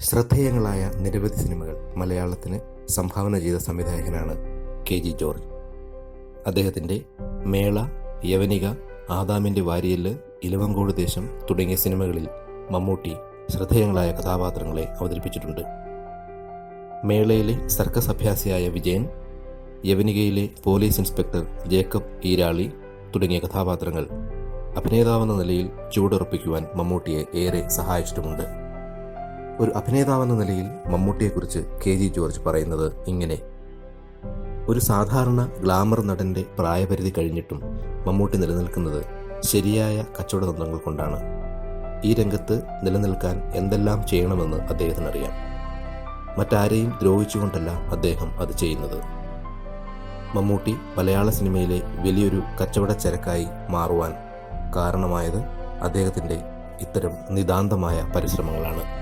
ശ്രദ്ധേയങ്ങളായ നിരവധി സിനിമകൾ മലയാളത്തിന് സംഭാവന ചെയ്ത സംവിധായകനാണ് കെ ജി ജോർജ്. അദ്ദേഹത്തിന്റെ മേള യവനിക ആദാമിന്റെ വാരിയൽ ഇലവങ്കോട് ദേശം തുടങ്ങിയ സിനിമകളിൽ മമ്മൂട്ടി ശ്രദ്ധേയങ്ങളായ കഥാപാത്രങ്ങളെ അവതരിപ്പിച്ചിട്ടുണ്ട്. മേളയിലെ സർക്കസ് അഭ്യാസിയായ വിജയൻ യവനികയിലെ പോലീസ് ഇൻസ്പെക്ടർ ജേക്കബ് ഈരാളി തുടങ്ങിയ കഥാപാത്രങ്ങൾ അഭിനേതാവെന്ന നിലയിൽ ചൂടുറപ്പിക്കുവാൻ മമ്മൂട്ടിയെ ഏറെ സഹായിച്ചിട്ടുമുണ്ട്. ഒരു അഭിനേതാവെന്ന നിലയിൽ മമ്മൂട്ടിയെക്കുറിച്ച് കെ ജി ജോർജ് പറയുന്നത് ഇങ്ങനെ. ഒരു സാധാരണ ഗ്ലാമർ നടന്റെ പ്രായപരിധി കഴിഞ്ഞിട്ടും മമ്മൂട്ടി നിലനിൽക്കുന്നത് ശരിയായ കച്ചവട തന്ത്രങ്ങൾ കൊണ്ടാണ്. ഈ രംഗത്ത് നിലനിൽക്കാൻ എന്തെല്ലാം ചെയ്യണമെന്ന് അദ്ദേഹത്തിനറിയാം. മറ്റാരെയും ദ്രോഹിച്ചുകൊണ്ടല്ല അദ്ദേഹം അത് ചെയ്യുന്നത്. മമ്മൂട്ടി മലയാള സിനിമയിലെ വലിയൊരു കച്ചവട ചരക്കായി മാറുവാൻ കാരണമായത് അദ്ദേഹത്തിന്റെ ഇത്തരം നിതാന്തമായ പരിശ്രമങ്ങളാണ്.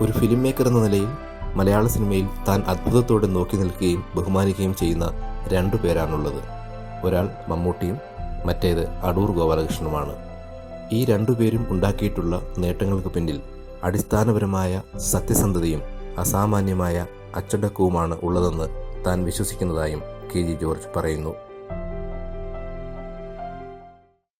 ഒരു ഫിലിം മേക്കർ എന്ന നിലയിൽ മലയാള സിനിമയിൽ താൻ അത്ഭുതത്തോടെ നോക്കി നിൽക്കുകയും ബഹുമാനിക്കുകയും ചെയ്യുന്ന രണ്ടു പേരാണുള്ളത്. ഒരാൾ മമ്മൂട്ടിയും മറ്റേത് അടൂർ ഗോപാലകൃഷ്ണനുമാണ്. ഈ രണ്ടുപേരും ഉണ്ടാക്കിയിട്ടുള്ള നേട്ടങ്ങൾക്ക് പിന്നിൽ അടിസ്ഥാനപരമായ സത്യസന്ധതയും അസാമാന്യമായ അച്ചടക്കവുമാണ് ഉള്ളതെന്ന് താൻ വിശ്വസിക്കുന്നതായും കെ ജി ജോർജ് പറയുന്നു.